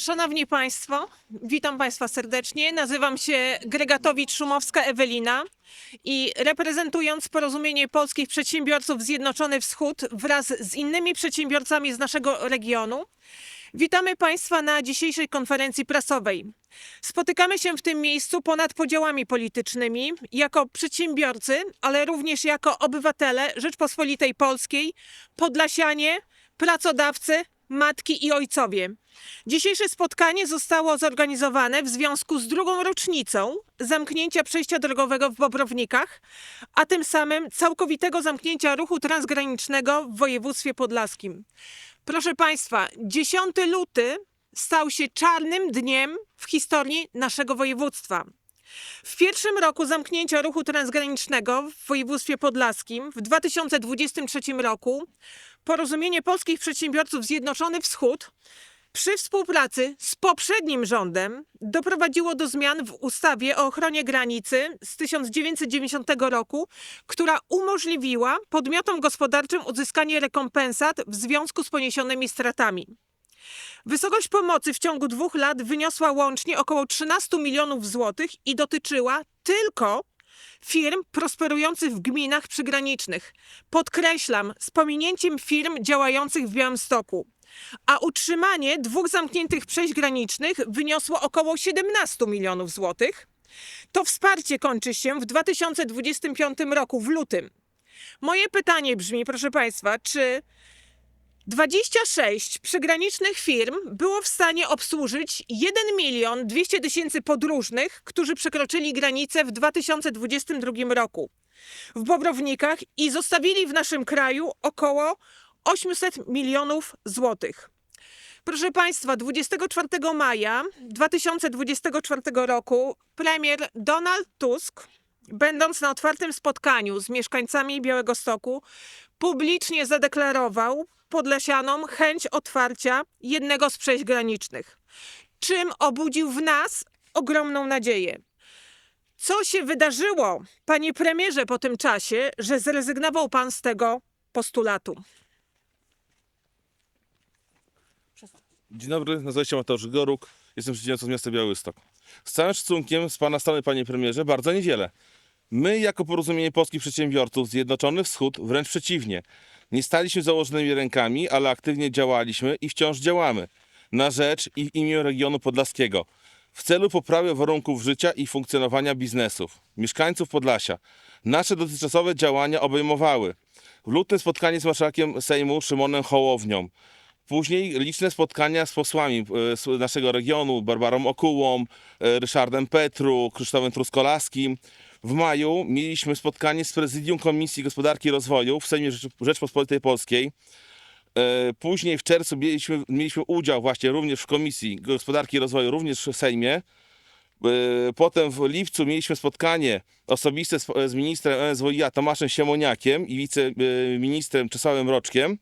Szanowni Państwo, witam Państwa serdecznie. Nazywam się Gregatowicz-Szumowska Ewelina i reprezentując Porozumienie Polskich Przedsiębiorców Zjednoczony Wschód wraz z innymi przedsiębiorcami z naszego regionu, witamy Państwa na dzisiejszej konferencji prasowej. Spotykamy się w tym miejscu ponad podziałami politycznymi, jako przedsiębiorcy, ale również jako obywatele Rzeczpospolitej Polskiej, Podlasianie, pracodawcy, matki i ojcowie. Dzisiejsze spotkanie zostało zorganizowane w związku z drugą rocznicą zamknięcia przejścia drogowego w Bobrownikach, a tym samym całkowitego zamknięcia ruchu transgranicznego w województwie podlaskim. Proszę Państwa, 10 luty stał się czarnym dniem w historii naszego województwa. W pierwszym roku zamknięcia ruchu transgranicznego w województwie podlaskim w 2023 roku Porozumienie Polskich Przedsiębiorców Zjednoczony Wschód przy współpracy z poprzednim rządem doprowadziło do zmian w ustawie o ochronie granicy z 1990 roku, która umożliwiła podmiotom gospodarczym uzyskanie rekompensat w związku z poniesionymi stratami. Wysokość pomocy w ciągu dwóch lat wyniosła łącznie około 13 milionów złotych i dotyczyła tylko firm prosperujących w gminach przygranicznych. Podkreślam, z pominięciem firm działających w Białymstoku. A utrzymanie dwóch zamkniętych przejść granicznych wyniosło około 17 milionów złotych. To wsparcie kończy się w 2025 roku, w lutym. Moje pytanie brzmi, proszę Państwa, czy 26 przygranicznych firm było w stanie obsłużyć 1 milion 200 tysięcy podróżnych, którzy przekroczyli granicę w 2022 roku w Bobrownikach i zostawili w naszym kraju około 800 milionów złotych. Proszę Państwa, 24 maja 2024 roku premier Donald Tusk, będąc na otwartym spotkaniu z mieszkańcami Białego Stoku, publicznie zadeklarował Podlasianom chęć otwarcia jednego z przejść granicznych, czym obudził w nas ogromną nadzieję. Co się wydarzyło, panie premierze, po tym czasie, że zrezygnował pan z tego postulatu? Dzień dobry, nazywam się Mateusz Goruk, jestem przedsiębiorcą z miasta Białystok. Z całym szacunkiem z Pana strony, Panie Premierze, bardzo niewiele. My, jako Porozumienie Polskich Przedsiębiorców Zjednoczony Wschód, wręcz przeciwnie. Nie staliśmy założonymi rękami, ale aktywnie działaliśmy i wciąż działamy na rzecz i w imię regionu podlaskiego w celu poprawy warunków życia i funkcjonowania biznesów, mieszkańców Podlasia. Nasze dotychczasowe działania obejmowały w lutym spotkanie z marszałkiem Sejmu Szymonem Hołownią, Później liczne spotkania z posłami e, z naszego regionu, Barbarą Okułą, e, Ryszardem Petru, Krzysztofem Truskolaskim. W maju mieliśmy spotkanie z prezydium Komisji Gospodarki i Rozwoju w Sejmie Rzecz- Rzeczpospolitej Polskiej. E, Później w czerwcu mieliśmy, mieliśmy udział właśnie również w Komisji Gospodarki i Rozwoju, również w Sejmie. E, Potem w lipcu mieliśmy spotkanie osobiste z, ministrem MSWiA Tomaszem Siemoniakiem i wiceministrem Czesławem Roczkiem.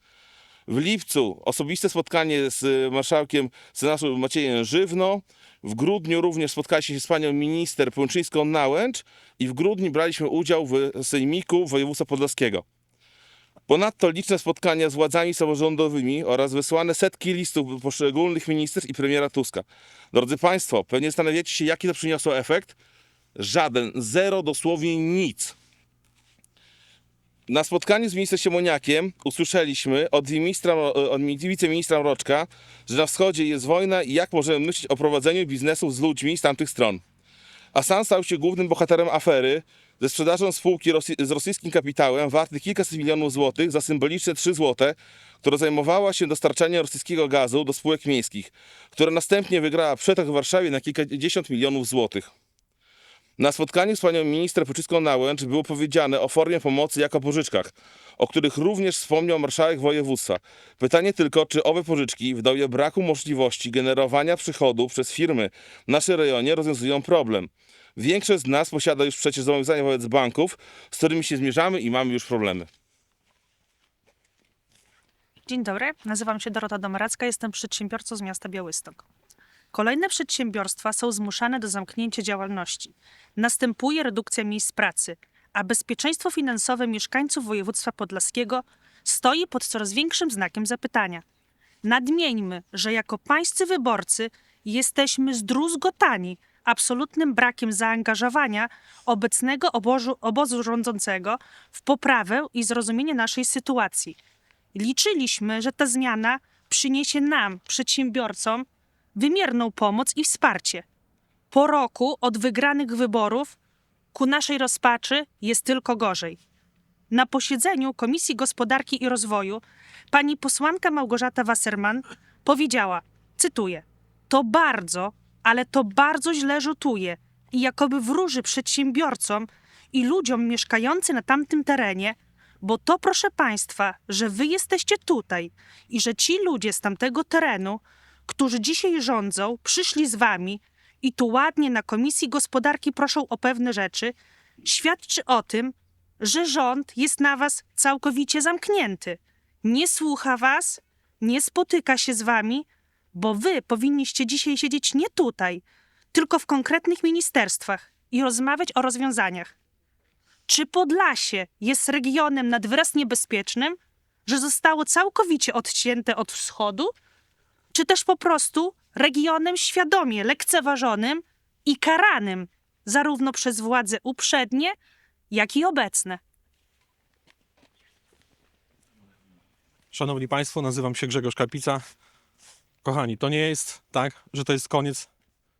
W lipcu osobiste spotkanie z marszałkiem Senatu Maciejem Żywno. W grudniu również spotkaliśmy się z panią minister Płynczyńską-Nałęcz i w grudniu braliśmy udział w Sejmiku Województwa Podlaskiego. Ponadto liczne spotkania z władzami samorządowymi oraz wysłane setki listów poszczególnych ministerstw i premiera Tuska. Drodzy Państwo, pewnie zastanawiacie się, jaki to przyniosło efekt? Żaden, zero, dosłownie nic. Na spotkaniu z ministrem Siemoniakiem usłyszeliśmy od, ministra, od wiceministra Mroczka, że na wschodzie jest wojna i jak możemy myśleć o prowadzeniu biznesów z ludźmi z tamtych stron. A sam stał się głównym bohaterem afery ze sprzedażą spółki Rosji, z rosyjskim kapitałem wartych kilkaset milionów złotych za symboliczne 3 złote, która zajmowała się dostarczaniem rosyjskiego gazu do spółek miejskich, która następnie wygrała przetarg w Warszawie na kilkadziesiąt milionów złotych. Na spotkaniu z panią minister Poczyską-Nałęcz było powiedziane o formie pomocy jako pożyczkach, o których również wspomniał marszałek województwa. Pytanie tylko, czy owe pożyczki w dobie braku możliwości generowania przychodów przez firmy w naszym rejonie rozwiązują problem. Większość z nas posiada już przecież zobowiązania wobec banków, z którymi się zmierzamy i mamy już problemy. Dzień dobry, nazywam się Dorota Domaracka, jestem przedsiębiorcą z miasta Białystok. Kolejne przedsiębiorstwa są zmuszane do zamknięcia działalności. Następuje redukcja miejsc pracy, a bezpieczeństwo finansowe mieszkańców województwa podlaskiego stoi pod coraz większym znakiem zapytania. Nadmieńmy, że jako pańscy wyborcy jesteśmy zdruzgotani absolutnym brakiem zaangażowania obecnego obozu, obozu rządzącego w poprawę i zrozumienie naszej sytuacji. Liczyliśmy, że ta zmiana przyniesie nam, przedsiębiorcom, wymierną pomoc i wsparcie. Po roku od wygranych wyborów ku naszej rozpaczy jest tylko gorzej. Na posiedzeniu Komisji Gospodarki i Rozwoju pani posłanka Małgorzata Wasserman powiedziała, cytuję, to bardzo, ale to bardzo źle rzutuje i jakoby wróży przedsiębiorcom i ludziom mieszkającym na tamtym terenie, bo to proszę państwa, że wy jesteście tutaj i że ci ludzie z tamtego terenu, którzy dzisiaj rządzą, przyszli z wami i tu ładnie na Komisji Gospodarki proszą o pewne rzeczy, świadczy o tym, że rząd jest na was całkowicie zamknięty. Nie słucha was, nie spotyka się z wami, bo wy powinniście dzisiaj siedzieć nie tutaj, tylko w konkretnych ministerstwach i rozmawiać o rozwiązaniach. Czy Podlasie jest regionem nad wyraz niebezpiecznym, że zostało całkowicie odcięte od wschodu, czy też po prostu regionem świadomie lekceważonym i karanym zarówno przez władze uprzednie, jak i obecne? Szanowni Państwo, nazywam się Grzegorz Karpica. Kochani, to nie jest tak, że to jest koniec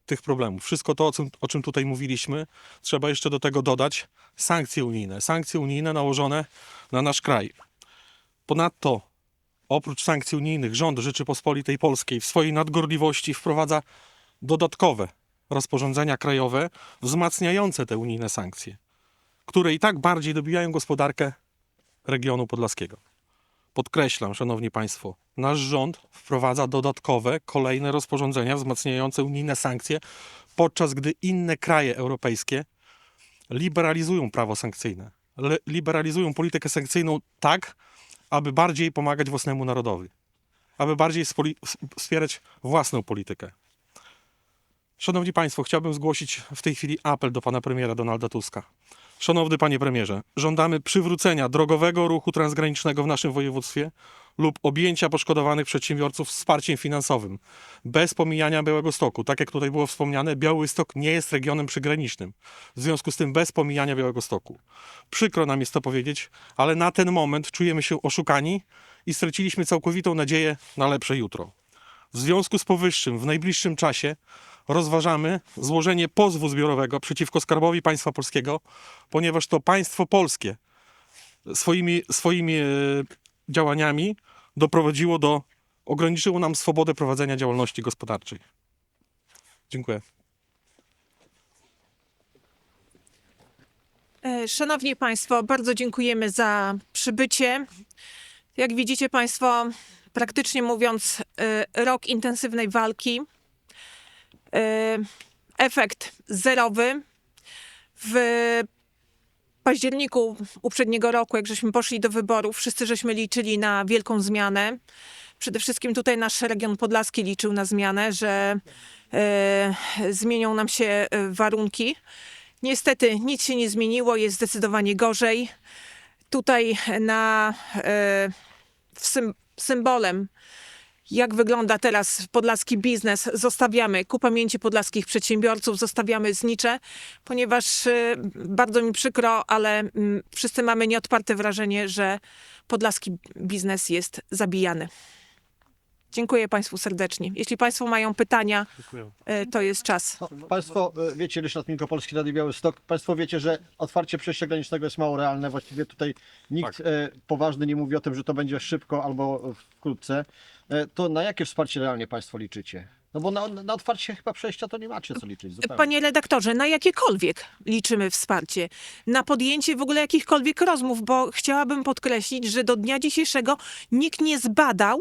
tych problemów. Wszystko to, o czym, o czym tutaj mówiliśmy, trzeba jeszcze do tego dodać sankcje unijne. Sankcje unijne nałożone na nasz kraj. Ponadto, oprócz sankcji unijnych, rząd Rzeczypospolitej Polskiej w swojej nadgorliwości wprowadza dodatkowe rozporządzenia krajowe wzmacniające te unijne sankcje, które i tak bardziej dobijają gospodarkę regionu podlaskiego. Podkreślam, szanowni państwo, nasz rząd wprowadza dodatkowe, kolejne rozporządzenia wzmacniające unijne sankcje, podczas gdy inne kraje europejskie liberalizują prawo sankcyjne, liberalizują politykę sankcyjną tak, aby bardziej pomagać własnemu narodowi, aby bardziej wspierać własną politykę. Szanowni Państwo, chciałbym zgłosić w tej chwili apel do pana premiera Donalda Tuska. Szanowny panie premierze, żądamy przywrócenia drogowego ruchu transgranicznego w naszym województwie lub objęcia poszkodowanych przedsiębiorców wsparciem finansowym, bez pomijania Białego Stoku. Tak jak tutaj było wspomniane, Białystok nie jest regionem przygranicznym, w związku z tym bez pomijania Białego Stoku. Przykro nam jest to powiedzieć, ale na ten moment czujemy się oszukani i straciliśmy całkowitą nadzieję na lepsze jutro. W związku z powyższym w najbliższym czasie rozważamy złożenie pozwu zbiorowego przeciwko Skarbowi Państwa Polskiego, ponieważ to państwo polskie swoimi, swoimi e, działaniami doprowadziło do, ograniczyło nam swobodę prowadzenia działalności gospodarczej. Dziękuję. E, Szanowni Państwo, bardzo dziękujemy za przybycie. Jak widzicie Państwo, praktycznie mówiąc, e, rok intensywnej walki. E, Efekt zerowy. W październiku uprzedniego roku, jak żeśmy poszli do wyborów, wszyscy żeśmy liczyli na wielką zmianę. Przede wszystkim tutaj nasz region podlaski liczył na zmianę, że e, zmienią nam się e, warunki. Niestety nic się nie zmieniło, jest zdecydowanie gorzej. Tutaj na e, sym, symbolem, jak wygląda teraz podlaski biznes, zostawiamy ku pamięci podlaskich przedsiębiorców, zostawiamy znicze, ponieważ e, bardzo mi przykro, ale mm, wszyscy mamy nieodparte wrażenie, że podlaski biznes jest zabijany. Dziękuję Państwu serdecznie. Jeśli Państwo mają pytania, Dziękuję. e, to jest czas. No, państwo e, wiecie, Ryszard Minkopolski, Rady Białystok, Państwo wiecie, że otwarcie przejścia granicznego jest mało realne. Właściwie tutaj nikt Tak. e, poważny nie mówi o tym, że to będzie szybko albo wkrótce. E, to na jakie wsparcie realnie Państwo liczycie? No bo na, na otwarcie chyba przejścia to nie macie co liczyć zupełnie. Panie redaktorze, na jakiekolwiek liczymy wsparcie, na podjęcie w ogóle jakichkolwiek rozmów, bo chciałabym podkreślić, że do dnia dzisiejszego nikt nie zbadał,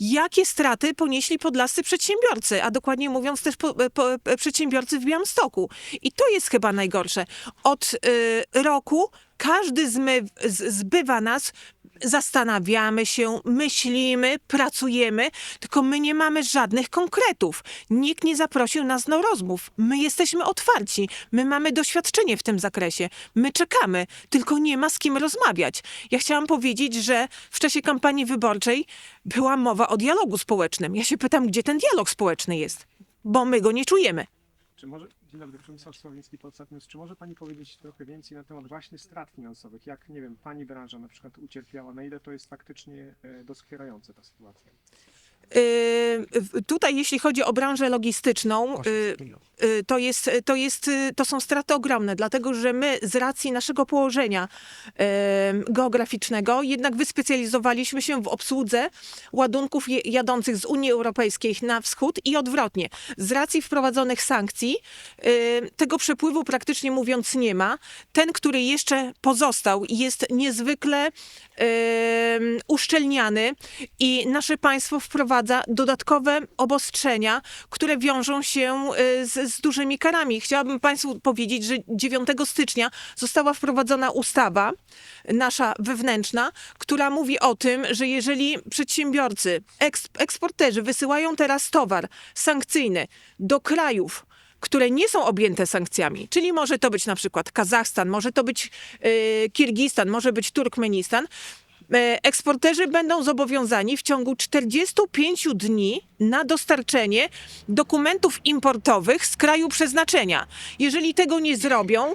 jakie straty ponieśli podlascy przedsiębiorcy, a dokładnie mówiąc też po, po, przedsiębiorcy w Białymstoku. I to jest chyba najgorsze. Od y, roku Każdy zmy, z, zbywa nas, zastanawiamy się, myślimy, pracujemy, tylko my nie mamy żadnych konkretów. Nikt nie zaprosił nas do rozmów. My jesteśmy otwarci, my mamy doświadczenie w tym zakresie. My czekamy, tylko nie ma z kim rozmawiać. Ja chciałam powiedzieć, że w czasie kampanii wyborczej była mowa o dialogu społecznym. Ja się pytam, gdzie ten dialog społeczny jest, bo my go nie czujemy. Czy może, dzień dobry, Przemysław Sławiński, Polsat News. Czy może Pani powiedzieć trochę więcej na temat właśnie strat finansowych? Jak, nie wiem, Pani branża na przykład ucierpiała, na ile to jest faktycznie e, doskwierające ta sytuacja? Yy, tutaj, jeśli chodzi o branżę logistyczną, yy, yy, to, jest, to, jest, to są straty ogromne, dlatego że my z racji naszego położenia geograficznego jednak wyspecjalizowaliśmy się w obsłudze ładunków jadących z Unii Europejskiej na wschód i odwrotnie. Z racji wprowadzonych sankcji tego przepływu praktycznie mówiąc nie ma. Ten, który jeszcze pozostał, jest niezwykle uszczelniany i nasze państwo wprowadza dodatkowe obostrzenia, które wiążą się y, z, z dużymi karami. Chciałabym Państwu powiedzieć, że 9 stycznia została wprowadzona ustawa nasza wewnętrzna, która mówi o tym, że jeżeli przedsiębiorcy, eks, eksporterzy wysyłają teraz towar sankcyjny do krajów, które nie są objęte sankcjami, czyli może to być na przykład Kazachstan, może to być y, Kirgistan, może być Turkmenistan, eksporterzy będą zobowiązani w ciągu 45 dni na dostarczenie dokumentów importowych z kraju przeznaczenia. Jeżeli tego nie zrobią,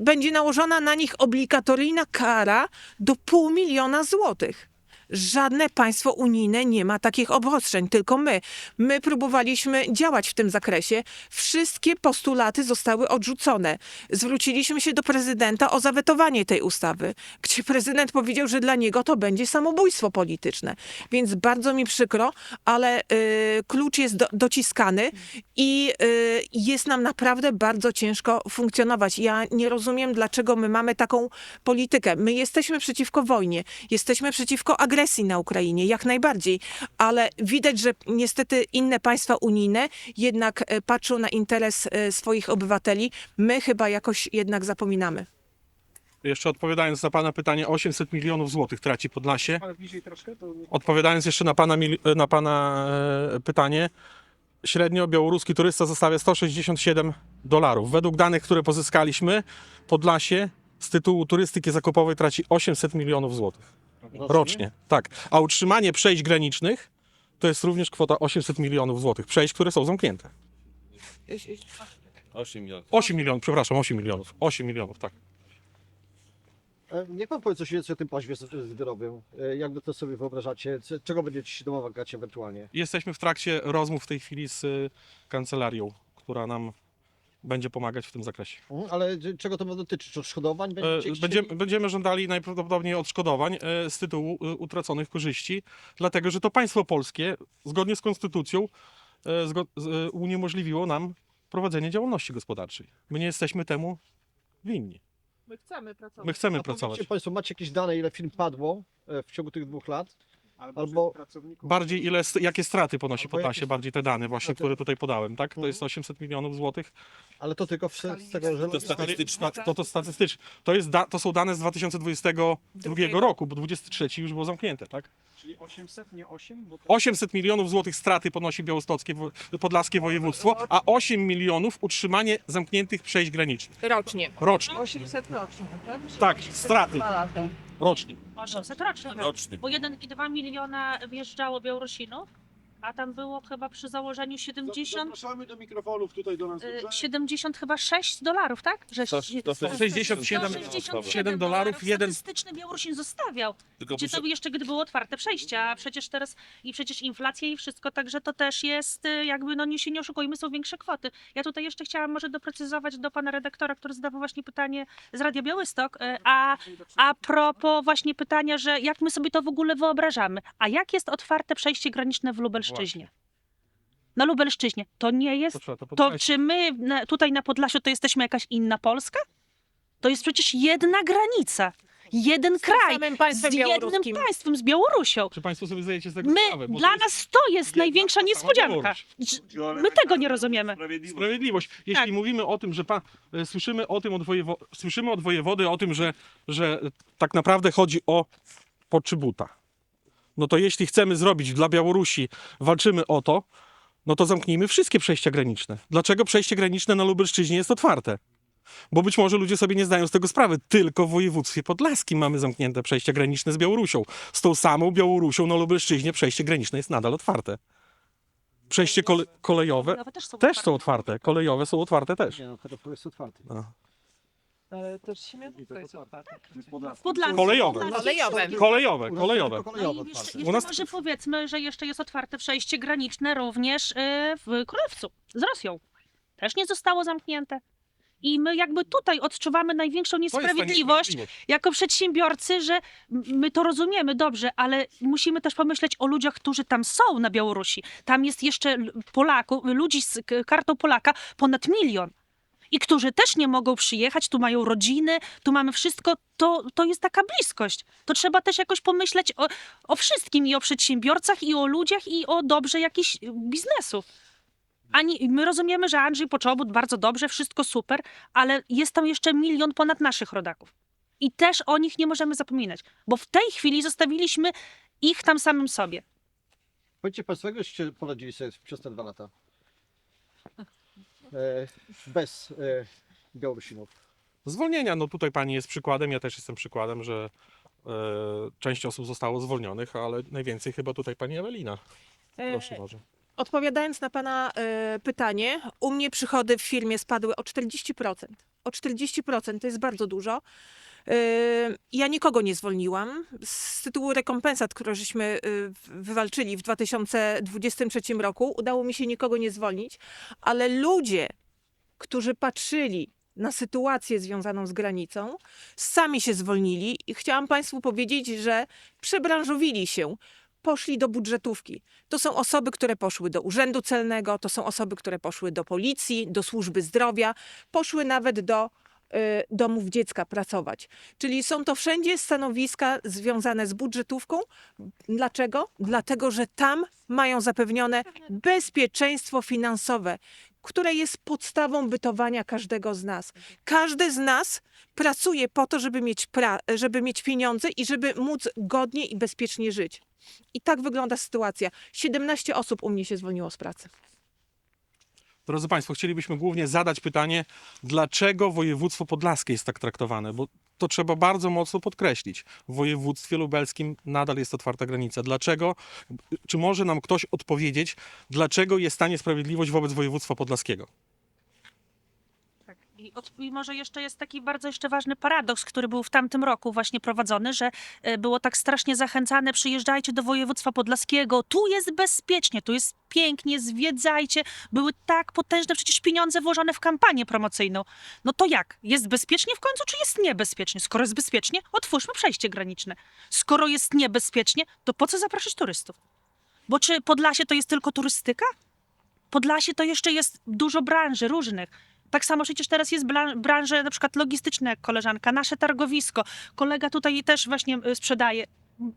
będzie nałożona na nich obligatoryjna kara do pół miliona złotych. Żadne państwo unijne nie ma takich obostrzeń, tylko my. My próbowaliśmy działać w tym zakresie. Wszystkie postulaty zostały odrzucone. Zwróciliśmy się do prezydenta o zawetowanie tej ustawy, gdzie prezydent powiedział, że dla niego to będzie samobójstwo polityczne. Więc bardzo mi przykro, ale y, klucz jest do, dociskany i y, jest nam naprawdę bardzo ciężko funkcjonować. Ja nie rozumiem, dlaczego my mamy taką politykę. My jesteśmy przeciwko wojnie, jesteśmy przeciwko agresji na Ukrainie, jak najbardziej, ale widać, że niestety inne państwa unijne jednak e, patrzą na interes e, swoich obywateli. My chyba jakoś jednak zapominamy. Jeszcze odpowiadając na Pana pytanie, 800 milionów złotych traci Podlasie. Odpowiadając jeszcze na Pana, na pana e, pytanie, średnio białoruski turysta zostawia 167 dolarów. Według danych, które pozyskaliśmy, Podlasie z tytułu turystyki zakupowej traci 800 milionów złotych rocznie. Tak. A utrzymanie przejść granicznych to jest również kwota 800 milionów złotych. Przejść, które są zamknięte. 8 milionów. 8 milionów, przepraszam, 8 milionów. 8 milionów, tak. E, Niech pan powie coś więcej o tym paźwie z- zbiorowym. E, Jak wy to sobie wyobrażacie? C- Czego będziecie się domagać ewentualnie? Jesteśmy w trakcie rozmów w tej chwili z y, kancelarią, która nam będzie pomagać w tym zakresie. Mhm, Ale czego to ma dotyczyć? Odszkodowań? E, Będziecie chcieli- Będziemy, będziemy żądali najprawdopodobniej odszkodowań e, z tytułu e, utraconych korzyści, dlatego że to państwo polskie, zgodnie z konstytucją, e, zgo- z- e, uniemożliwiło nam prowadzenie działalności gospodarczej. My nie jesteśmy temu winni. My chcemy pracować. My chcemy A pracować. Państwo, macie jakieś dane, ile firm padło e, w ciągu tych dwóch lat? Albo, Albo-. Bardziej ile, jakie straty ponosi Albo Podlasie, jakieś- bardziej te dane właśnie, które tutaj podałem, tak? To Mhm. jest 800 milionów złotych. Ale to tylko w, z tego, że... To statystyczne. To, to statystyczne. To, jest da, to są dane z 2022 Drugiego. roku, bo 23 już było zamknięte, tak? Czyli 800, nie 8? Bo to... 800 milionów złotych straty ponosi białostockie, podlaskie województwo, a 8 milionów utrzymanie zamkniętych przejść granicznych. Rocznie. Rocznie. 800 rocznie, tak? Tak, straty. Rocznie. 800 rocznie. Roczny. Bo 1,2 miliona wjeżdżało Białorusinów, a tam było chyba przy założeniu 70, Zapraszamy do mikrofonów tutaj do nas. y, dobrze? 70 chyba 6 dolarów, tak? Że To- to- 67 167 dolarów, jeden- statystyczny Białorusin zostawiał. Tylko Gdzie to jeszcze gdy było otwarte przejścia, a przecież teraz i przecież inflacja i wszystko, także to też jest y, jakby, no nie się nie oszukujmy, są większe kwoty. Ja tutaj jeszcze chciałam może doprecyzować do pana redaktora, który zadawał właśnie pytanie z Radia Białystok, y, a a propos właśnie pytania, że jak my sobie to w ogóle wyobrażamy, a jak jest otwarte przejście graniczne w Lubelszczyźnie? Na Lubelszczyźnie. To nie jest To trzeba to to podkreślić. czy my na, tutaj na Podlasiu to jesteśmy jakaś inna Polska? To jest przecież jedna granica. jeden kraj samym z państwem jednym białoruskim. państwem, z Białorusią. Czy Państwo sobie zdajecie z tego My, sprawę? Bo to dla jest nas to jest jedna największa sama niespodzianka. Białoruś. My tego nie rozumiemy. Sprawiedliwość. Jeśli Tak. mówimy o tym, że pa, e, słyszymy o tym od, wojewo, słyszymy od wojewody o tym, że, że tak naprawdę chodzi o poczybuta. No to jeśli chcemy zrobić dla Białorusi, walczymy o to, no to zamknijmy wszystkie przejścia graniczne. Dlaczego przejście graniczne na Lubelszczyźnie jest otwarte? Bo być może ludzie sobie nie zdają z tego sprawy. Tylko w województwie podlaskim mamy zamknięte przejścia graniczne z Białorusią. Z tą samą Białorusią na Lubelszczyźnie przejście graniczne jest nadal otwarte. Przejście kole kolejowe też są otwarte. otwarte. Kolejowe są otwarte też. Nie, no, to jest otwarty. No. Ale też Siemianówka jest otwarta. Podlaskie. Kolejowe. Kolejowe. Kolejowe, kolejowe. No i jeszcze, jeszcze nas- może powiedzmy, że jeszcze jest otwarte przejście graniczne również y, w Królewcu z Rosją. Też nie zostało zamknięte. I my jakby tutaj odczuwamy największą To jest ta niesprawiedliwość niesprawiedliwość. jako przedsiębiorcy, że m- my to rozumiemy dobrze, ale musimy też pomyśleć o ludziach, którzy tam są na Białorusi. Tam jest jeszcze l- Polaków, ludzi z k- kartą Polaka ponad milion. I którzy też nie mogą przyjechać, tu mają rodziny, tu mamy wszystko, to, to jest taka bliskość. To trzeba też jakoś pomyśleć o, o wszystkim i o przedsiębiorcach, i o ludziach, i o dobrze jakichś biznesów. Ani, my rozumiemy, że Andrzej Poczobut bardzo dobrze, wszystko super, ale jest tam jeszcze milion ponad naszych rodaków. I też o nich nie możemy zapominać, bo w tej chwili zostawiliśmy ich tam samym sobie. Powiedzcie Państwo, jak żeście poradzili sobie przez te dwa lata? E, bez e, Białorusinów. Zwolnienia, no tutaj pani jest przykładem, ja też jestem przykładem, że e, część osób zostało zwolnionych, ale najwięcej chyba tutaj pani Ewelina. Proszę może. Odpowiadając na Pana pytanie, u mnie przychody w firmie spadły o 40%. O 40% to jest bardzo dużo. E, Ja nikogo nie zwolniłam z tytułu rekompensat, które żeśmy w- wywalczyli w 2023 roku. Udało mi się nikogo nie zwolnić, ale ludzie, którzy patrzyli na sytuację związaną z granicą, sami się zwolnili i chciałam Państwu powiedzieć, że przebranżowili się, poszli do budżetówki. To są osoby, które poszły do urzędu celnego, to są osoby, które poszły do policji, do służby zdrowia, poszły nawet do y, domów dziecka pracować. Czyli są to wszędzie stanowiska związane z budżetówką. Dlaczego? Dlatego, że tam mają zapewnione bezpieczeństwo finansowe, które jest podstawą bytowania każdego z nas. Każdy z nas pracuje po to, żeby mieć, żeby mieć pieniądze i żeby móc godnie i bezpiecznie żyć. I tak wygląda sytuacja. 17 osób u mnie się zwolniło z pracy. Drodzy Państwo, chcielibyśmy głównie zadać pytanie, dlaczego województwo podlaskie jest tak traktowane, bo to trzeba bardzo mocno podkreślić. W województwie lubelskim nadal jest otwarta granica. Dlaczego? Czy może nam ktoś odpowiedzieć, dlaczego jest ta niesprawiedliwość wobec województwa podlaskiego? I, od, I może jeszcze jest taki bardzo jeszcze ważny paradoks, który był w tamtym roku właśnie prowadzony, że e, było tak strasznie zachęcane, przyjeżdżajcie do województwa podlaskiego, tu jest bezpiecznie, tu jest pięknie, zwiedzajcie. Były tak potężne przecież pieniądze włożone w kampanię promocyjną. No to jak? Jest bezpiecznie w końcu, czy jest niebezpiecznie? Skoro jest bezpiecznie, otwórzmy przejście graniczne. Skoro jest niebezpiecznie, to po co zapraszać turystów? Bo czy Podlasie to jest tylko turystyka? Podlasie to jeszcze jest dużo branży różnych. Tak samo przecież teraz jest branże na przykład logistyczne, koleżanka, nasze targowisko. Kolega tutaj też właśnie y, sprzedaje.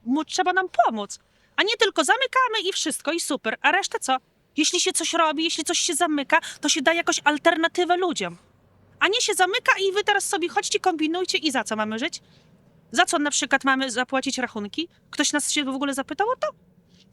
Mu trzeba nam pomóc. A nie tylko zamykamy i wszystko, i super. A resztę co? Jeśli się coś robi, jeśli coś się zamyka, to się da jakąś alternatywę ludziom. A nie się zamyka i wy teraz sobie chodźcie, kombinujcie i za co mamy żyć? Za co na przykład mamy zapłacić rachunki? Ktoś nas się w ogóle zapytał o to?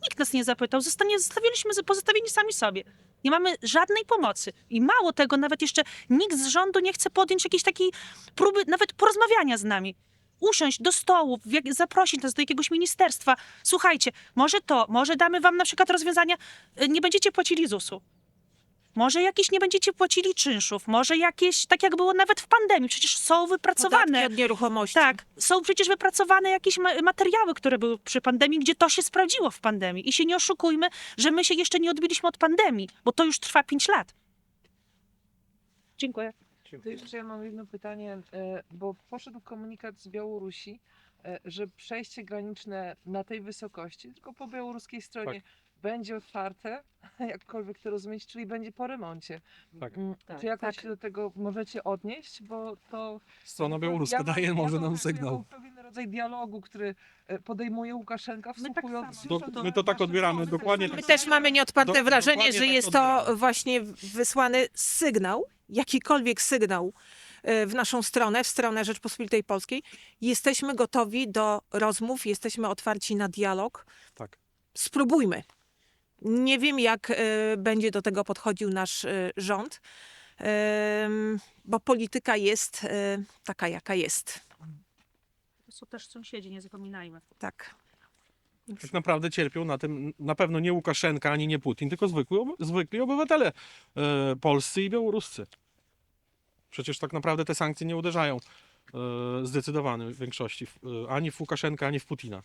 Nikt nas nie zapytał. Zostanie, zostawiliśmy pozostawieni sami sobie. Nie mamy żadnej pomocy. I mało tego, nawet jeszcze nikt z rządu nie chce podjąć jakiejś takiej próby nawet porozmawiania z nami. Usiąść do stołu, zaprosić nas do jakiegoś ministerstwa. Słuchajcie, może to, może damy wam na przykład rozwiązania, y, nie będziecie płacili ZUS-u. Może jakieś nie będziecie płacili czynszów, może jakieś, tak jak było nawet w pandemii, przecież są wypracowane. Podatki od nieruchomości. Tak, są przecież wypracowane jakieś ma- materiały, które były przy pandemii, gdzie to się sprawdziło w pandemii. I się nie oszukujmy, że my się jeszcze nie odbiliśmy od pandemii, bo to już trwa 5 lat. Dziękuję. To jeszcze ja mam jedno pytanie, e, bo poszedł komunikat z Białorusi, e, że przejście graniczne na tej wysokości, tylko po białoruskiej stronie, będzie otwarte, jakkolwiek to rozumieć, czyli będzie po remoncie. Tak. Mm, Tak, Czy jakoś tak. się do tego możecie odnieść? Bo to Strona białoruska ja daje ja może nam sygnał. pewien rodzaj dialogu, który e, podejmuje Łukaszenka, My tak wsłuchując samo. się To- w my to tak odbieramy, dokładnie My tak. też mamy nieodparte Do- wrażenie, dokładnie że tak jest to właśnie wysłany sygnał, jakikolwiek sygnał e, w naszą stronę, w stronę Rzeczpospolitej Polskiej. Jesteśmy gotowi do rozmów, jesteśmy otwarci na dialog. Tak. Spróbujmy. Nie wiem, jak e, będzie do tego podchodził nasz e, rząd, bo polityka jest e, taka, jaka jest. To są też sąsiedzi, nie zapominajmy. Tak. Tak naprawdę cierpią na tym na pewno nie Łukaszenka ani nie Putin, tylko zwykły, zwykli obywatele polscy i białoruscy. Przecież tak naprawdę te sankcje nie uderzają zdecydowanej większości w, ani w Łukaszenkę, ani w Putina.